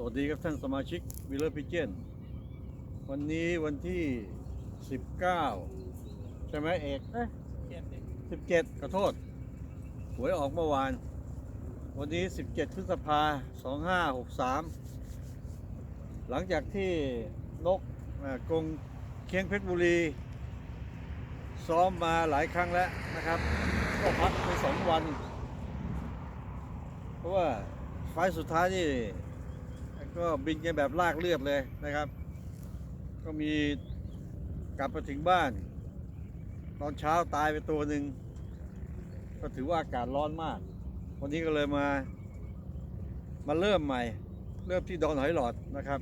สวัสดีครับท่านสมาชิกวิลเลอร์พิเจนวันนี้วันที่ 19 ใช่ไหมเอกเอ้ย17 ขอโทษ หวยออกเมื่อวาน วันนี้ 17 พฤษภา 2563 หลังจากที่นกอ่ากรงเคียงเพชรบุรี ซ้อมมาหลายครั้งแล้วนะครับ ก็พักไปสองวัน เพราะว่าไฟล์สุดท้ายนี่ ก็บินกันแบบลากเลือดเลยนะครับ ก็มีกลับมาถึงบ้าน ตอนเช้าตายไปตัวหนึ่งก็ถือว่าอากาศร้อนมาก วันนี้ก็เลยมา มาเริ่มใหม่ เริ่มที่ดอนหอยหลอดนะครับ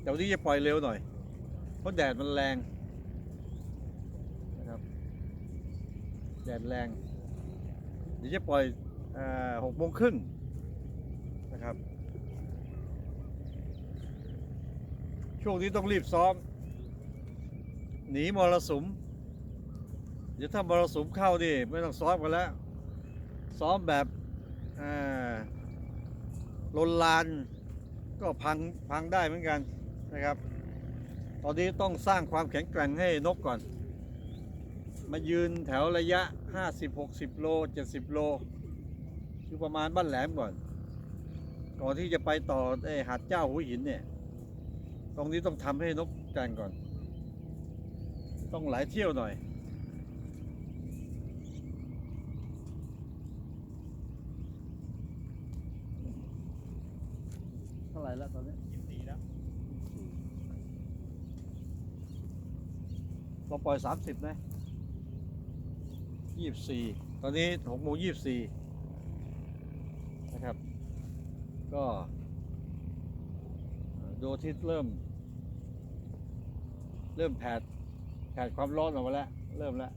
แต่วันนี้จะปล่อยเร็วหน่อย เพราะแดดมันแรงนะครับแดดแรงเดี๋ยวจะปล่อยหกโมงครึ่งนะครับ ช่วงนี้ต้องรีบซ้อม หนีมรสุม เดี๋ยวถ้ามรสุมเข้าดิไม่ต้องซ้อมกันแล้ว ซ้อมแบบลนลานก็พังพังได้เหมือนกันนะครับ ตอนนี้ต้องสร้างความแข็งแกร่งให้นกก่อน มายืนแถวระยะ 50-60 โล 70 โล คือประมาณบ้านแหลมก่อน ก่อนที่จะไปต่อไอ้หาดเจ้าหัวหินเนี่ย ตรงนี้ต้องทำให้นกแกร่งก่อน ต้องหลายเที่ยวหน่อย เท่าไหร่แล้วตอนนี้ยินดีแล้วเราปล่อยสามสิบนะยี่สิบสี่ตอนนี้หกโมงยี่สิบสี่นะครับ ก็เอ่อดวงอาทิตย์เริ่ม เริ่มแผดแผดความร้อนออกมาแล้ว เริ่มแล้ว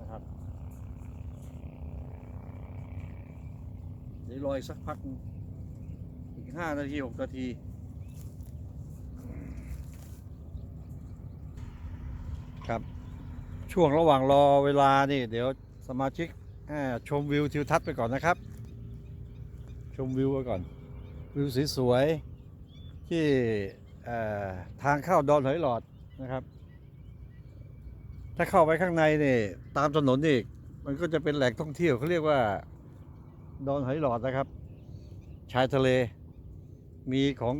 นะครับเดี๋ยวรออีกสักพัก อีกห้านาทีหกนาที ครับ ช่วงระหว่างรอเวลานี่ เดี๋ยวสมาชิกชมวิวทิวทัศน์ไปก่อนนะครับ ชมวิวไปก่อน วิวสวยๆที่ทางเข้าดอนหอยหลอดนะครับ ถ้าเข้าไปข้างในนี่ตามถนนนี่มันก็จะเป็นแหล่งท่องเที่ยวเขาเรียกว่าดอนหอยหลอดนะครับ ชายทะเลมีของ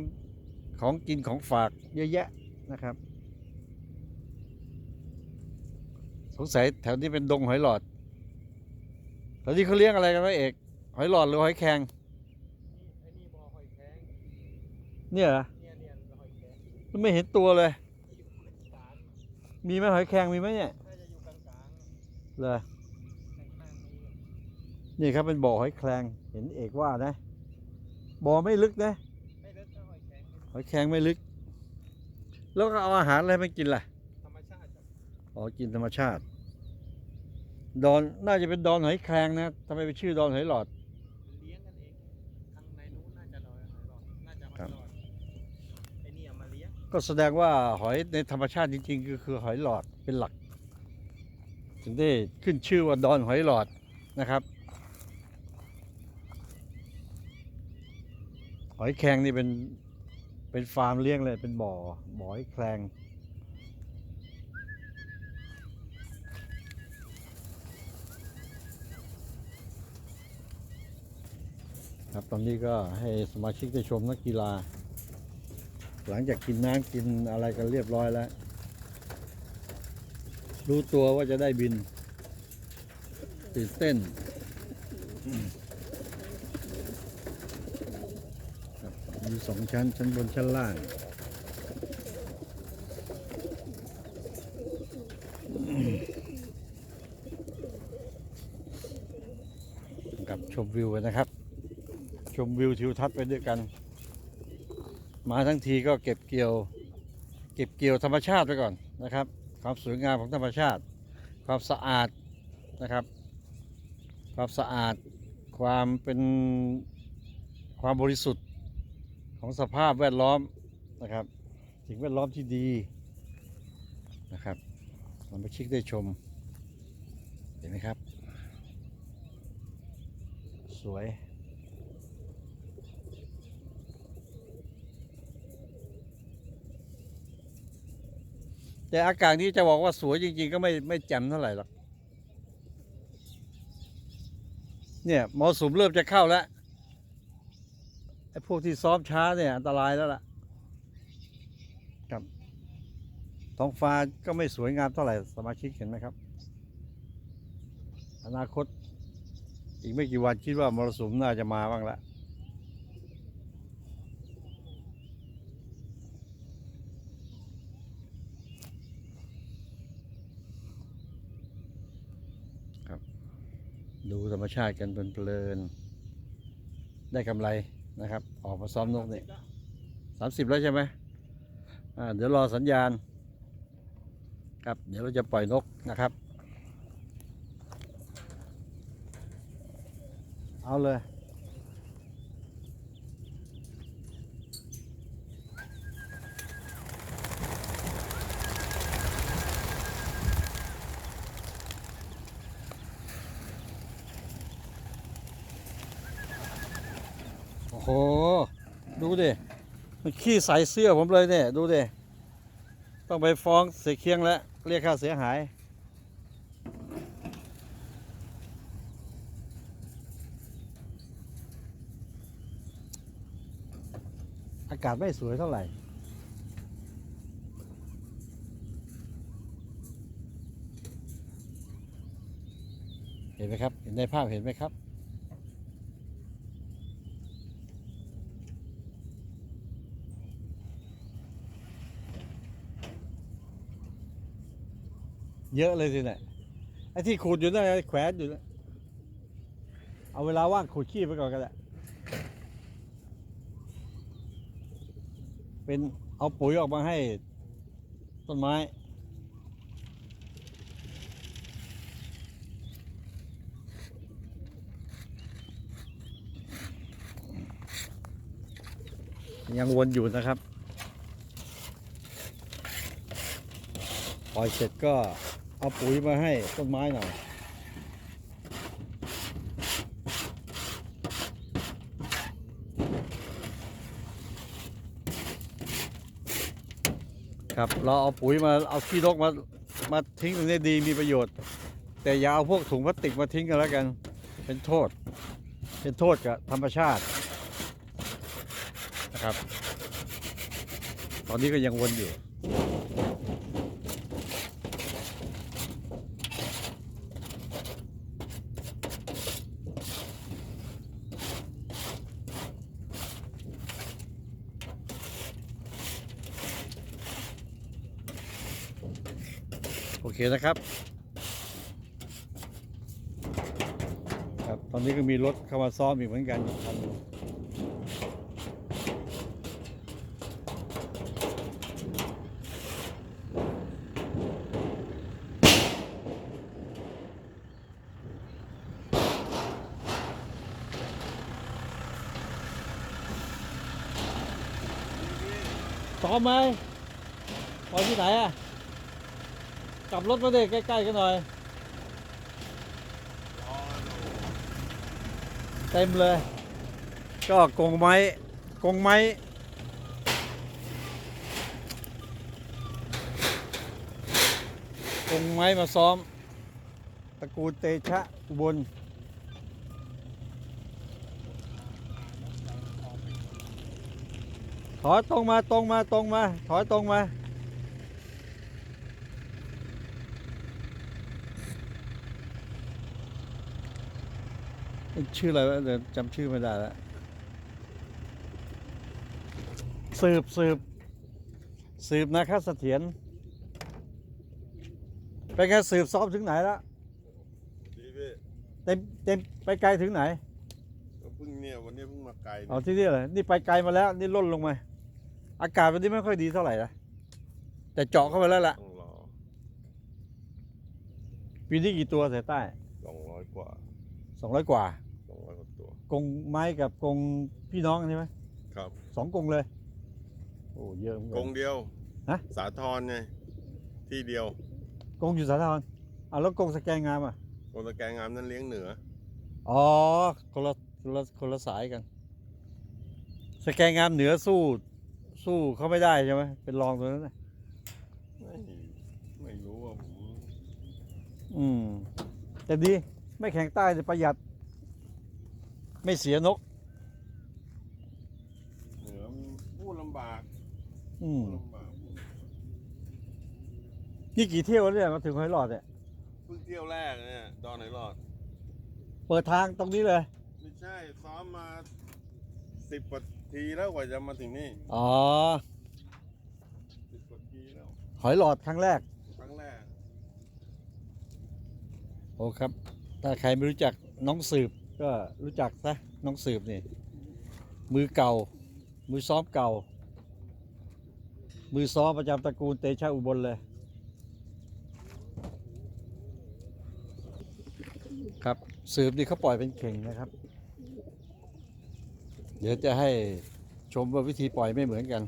ของกินของฝากเยอะแยะนะครับ สงสัยแถวนี้เป็นดงหอยหลอดแถวนี้เขาเลี้ยงอะไรกันวะเอกหอยหลอดหรือหอยแครงไอ้นี่บอหอยแครงเนี่ยเหรอเนี่ยเนี่ยหอยแครงมันไม่เห็นตัวเลยอยู่กลาง มีไหมหอยแครงมีไหมเนี่ยน่าจะอยู่กลางกลางเลยข้างๆนี้นี่ครับเป็นบ่อหอยแครงเห็นเอกว่านะ บ่อไม่ลึกนะไม่เลิกก็หอยแครงหอยแครงไม่ลึก แล้วก็เอาอาหารอะไรมากินล่ะธรรมชาติครับอ๋อกินธรรมชาติ ดอนน่าจะเป็นดอนหอยแครงนะทำไมเป็นชื่อดอนหอยหลอด ก็แสดงว่าหอยในธรรมชาติจริงๆ ก็คือหอยหลอดเป็นหลัก ถึงได้ขึ้นชื่อว่าดอนหอยหลอดนะครับ หอยแครงนี่เป็นเป็นฟาร์มเลี้ยงเลยเป็นบ่อบ่อหอยแครงครับตอนนี้ก็ให้สมาชิกได้ชมนักกีฬา หลังจากกินน้ำกินอะไรกันเรียบร้อยแล้ว รู้ตัวว่าจะได้บินตื่นเต้นมีสองชั้น ชั้นบนชั้นล่างกับชมวิวนะครับ ชมวิวทิวทัศน์ไปด้วยกัน มาทั้งทีก็เก็บเกี่ยว เก็บเกี่ยวธรรมชาติไปก่อนนะครับ ความสวยงามของธรรมชาติ ความสะอาดนะครับ ความสะอาด ความเป็นความบริสุทธิ์ของสภาพแวดล้อมนะครับสิ่งแวดล้อมที่ดีนะครับสมาชิกได้ชม เห็นไหมครับ สวย แต่อากาศนี้จะบอกว่าสวยจริง ๆ ก็ไม่ไม่แจ่มเท่าไหร่หรอกเนี่ยมอสุมเริ่มจะเข้าแล้วไอ้พวกที่ซ้อมช้าเนี่ยอันตรายแล้วล่ะครับท้องฟ้าก็ไม่สวยงามเท่าไหร่สมาชิกเห็นไหมครับ อนาคต อีกไม่กี่วันคิดว่ามรสุมน่าจะมาบ้างและ ดูธรรมชาติกันเพลินๆได้กำไรนะครับ ออกมาซ้อมนกเนี่ยสามสิบแล้วใช่ไหมอ่าเดี๋ยวรอสัญญาณ ครับ เดี๋ยวเราจะปล่อยนกนะครับ เอาเลย โอ้โห ดูดิ มันขี้ใส่เสื้อผมเลยเนี่ย ดูดิต้องไปฟ้องเสียเคียงแล้ว เรียกค่าเสียหาย อากาศไม่สวยเท่าไหร่เห็นไหมครับ เห็นในภาพเห็นไหมครับ เยอะเลยสิเนี่ยไอ้ที่ขูดอยู่นั่นไอ้แขวนอยู่นะเอาเวลาว่างขูดขี้ไปก่อนก็ได้เป็นเอาปุ๋ยออกมาให้ต้นไม้ ยังวนอยู่นะครับ ปล่อยเสร็จก็ เอาปุ๋ยมาให้ต้นไม้หน่อยครับเราเอาปุ๋ยมาเอาขี้นกมามาทิ้งตรงนี้ดีมีประโยชน์ แต่อย่าเอาพวกถุงพลาสติกมาทิ้งกันแล้วกัน เป็นโทษ เป็นโทษกับธรรมชาตินะครับ ตอนนี้ก็ยังวนอยู่ โอเคนะครับ ครับ ตอนนี้ก็มีรถเข้ามาซ้อมอีกเหมือนกันคันซ้อมไหมซ้อมที่ไหนอะ กลับรถมาเด็กใกล้ๆกันหน่อย เต็มเลย ก็กงไม้กงไม้กงไม้มาซ้อม ตระกูลเตชะอุบลถอยตรงมาตรงมาตรงมา ถอยตรงมา ชื่ออะไรวะเดี๋ยวจำชื่อไม่ได้แล้วสืบสืบสืบนะครับเสถียรเป็นไงสืบซ้อมถึงไหนแล้วดีพี่เต็มเต็มไปไกลถึงไหนก็เพิ่งเนี่ยวันนี้เพิ่งมาไกลเอาที่นี่เลยนี่ไปไกลมาแล้ว นี่ล่นลงมา อากาศวันนี้ไม่ค่อยดีเท่าไหร่นะแต่เจาะเข้าไปแล้วล่ะต้องรอปีนี้กี่ตัวสายใต้สองร้อยกว่าสองร้อยกว่าสองร้อย กว่าตัวกงไม้กับกงพี่น้องใช่ไหมครับสองกงเลย โอ้เยอะเหมือนกกังนเดียวฮะ สาทรไงที่เดียวกงอยู่สาทรอะแล้วกงสแกนงามอะ กงตะแกรงงามนั้นเลี้ยงเหนือ อ๋อคนละคนละคนละสายกัน สแกนงามเหนือสู้ สู้เขาไม่ได้ใช่ไหมเป็นรองตัวนั้นนะไม่อืม แต่ดีไม่แข็งใต้แต่ประหยัด ไม่เสียนก เหนือมันพูดลำบากอืมพูดลำบากนี่กี่เที่ยวแล้วเนี่ยมาถึงหอยหลอดเนี่ยเพิ่งเที่ยวแรกเนี่ยดอนไหนรอด เปิดทางตรงนี้เลย ไม่ใช่ซ้อมมาสิบกว่าทีแล้วกว่าจะมาถึงนี่อ๋อ สิบกว่าทีแล้วหอยหลอดครั้งแรก ครั้งแรก โอ้ครับ ถ้าใครไม่รู้จักน้องสืบ ก็รู้จักซะน้องสืบนี่ มือเก่า มือซ้อมเก่า มือซ้อมประจำตระกูลเตชะอุบลเลย ครับสืบนี่เขาปล่อยเป็นเข่งนะครับ เดี๋ยวจะให้ชมว่าวิธีปล่อยไม่เหมือนกัน